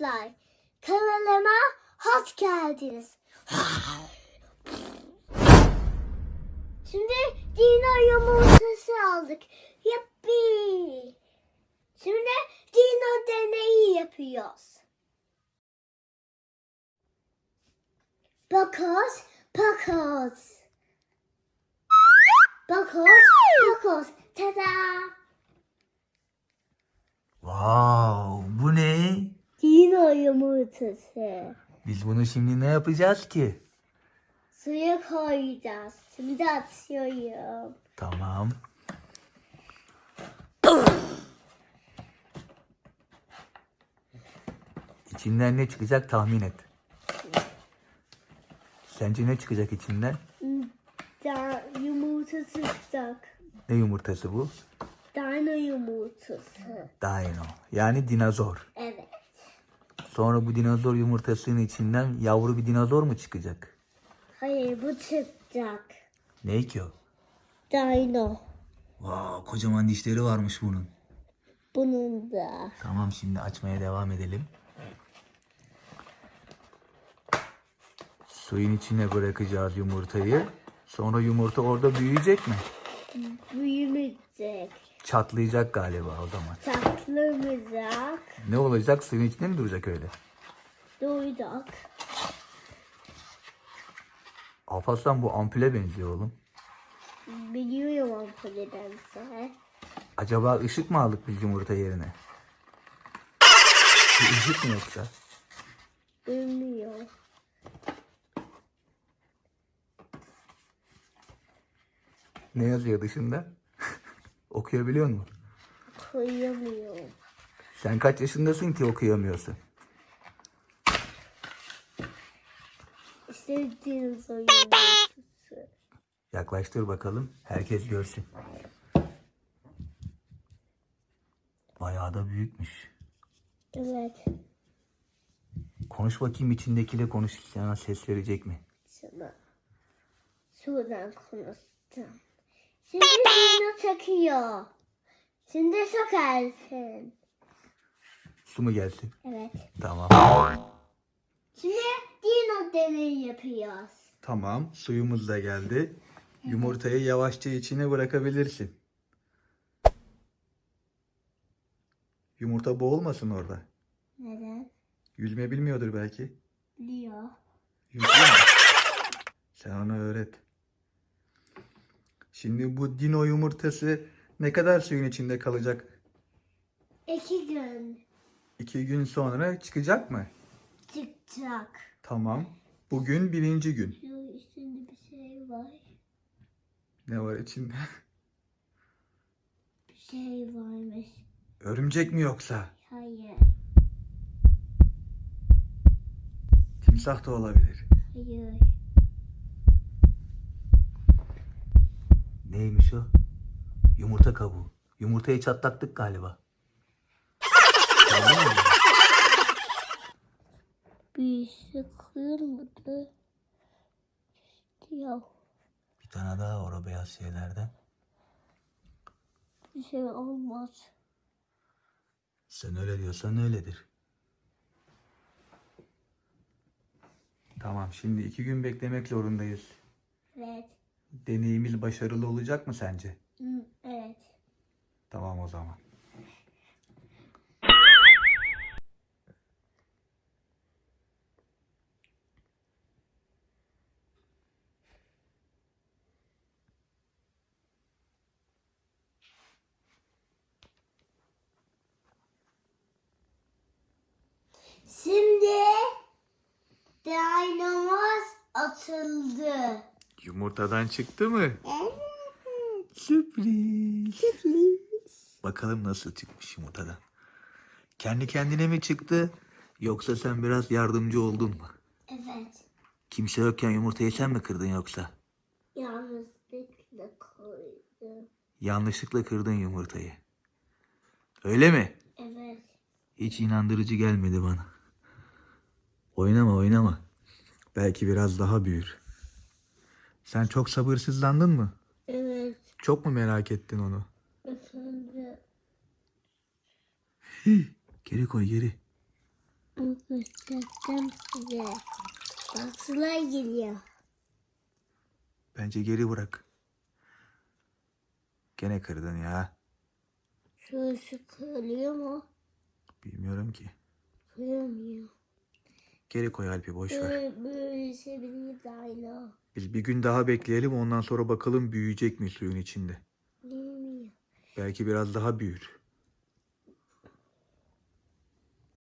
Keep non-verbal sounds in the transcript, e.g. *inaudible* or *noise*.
arkadaşlar. Kanalıma hoş geldiniz. Şimdi dino yumurtası aldık. Yappi. Şimdi dino deneyi yapıyoruz. Bakıyoruz, bakıyoruz. Bakıyoruz, bakıyoruz. Tada! Wow, bu ne? Dino yumurtası. Biz bunu şimdi ne yapacağız ki? Suya koyacağız. Şimdi atıyorum. Tamam. İçinden ne çıkacak tahmin et. Sence ne çıkacak içinden? Da yumurtası çıkacak. Ne yumurtası bu? Dino yumurtası. Dino. Yani dinozor. Evet. Sonra bu dinozor yumurtasının içinden yavru bir dinozor mu çıkacak? Hayır bu çıkacak. Ne ki o? Dino. Wow, kocaman dişleri varmış bunun. Bunun da. Tamam şimdi açmaya devam edelim. Suyun içine bırakacağız yumurtayı. Sonra yumurta orada büyüyecek mi? Büyümeyecek. Çatlayacak galiba o zaman. Tatlamayacak. Ne olacak? Suyun içinde mi duracak öyle? Doyacak. Alparslan bu ampule benziyor oğlum. Biliyorum ampuledense. Acaba ışık mı aldık biz yumurta yerine? Bir ışık mı yoksa? Bilmiyor. Ne yazıyor dışında? *laughs* Okuyabiliyor musun? Koyamıyorum. Sen kaç yaşındasın ki okuyamıyorsun? Yumurtası. Yaklaştır bakalım. Herkes görsün. Bayağı da büyükmüş. Evet. Konuş bakayım içindekiyle konuş. Sana ses verecek mi? Sana şuradan konuşacağım. Şimdi dino çakıyor. Şimdi sokarsın. Su mu gelsin? Evet. Tamam. Şimdi dino deneyi yapıyoruz. Tamam. Suyumuz da geldi. Yumurtayı yavaşça içine bırakabilirsin. Yumurta boğulmasın orada. Neden? Yüzme bilmiyordur belki. Biliyor. Mu? Sen ona öğret. Şimdi bu dino yumurtası ne kadar suyun içinde kalacak? İki gün İki gün sonra çıkacak mı? çıkacak. Tamam. Bugün birinci gün. Şu üstünde bir şey var. Ne var içinde? Bir şey varmış. Örümcek mi yoksa? Hayır. Timsah da olabilir. Hayır. Neymiş o? Yumurta kabuğu. Yumurtayı çatlattık galiba. Aldın mı? Bir şey kırılmadı. Yok. Bir tane daha var o beyaz şeylerden. Bir şey olmaz. Sen öyle diyorsan öyledir. Tamam şimdi iki gün beklemek zorundayız. Deneyimiz başarılı olacak mı sence? Evet. Tamam o zaman. Şimdi dynamos atıldı. Yumurtadan çıktı mı? Evet. Sürpriz. Bakalım nasıl çıkmış yumurtadan. Kendi kendine mi çıktı yoksa sen biraz yardımcı oldun mu? Evet. Kimse yokken yumurtayı sen mi kırdın yoksa? Yanlışlıkla koydum. Yanlışlıkla kırdın yumurtayı. Öyle mi? Evet. Hiç inandırıcı gelmedi bana. Oynama oynama. Belki biraz daha büyür. Sen çok sabırsızlandın mı? Evet. Çok mu merak ettin onu? Efendim. Geri koy geri. Göstereceğim size. Bak sular geliyor. Bence geri bırak. Gene kırdın ya. Şurası kırılıyor mu? Bilmiyorum ki. Kırılmıyor. Geri koy Alp'i boş ver. Dayla. Biz bir gün daha bekleyelim ondan sonra bakalım büyüyecek mi suyun içinde. Bilmiyorum. Belki biraz daha büyür.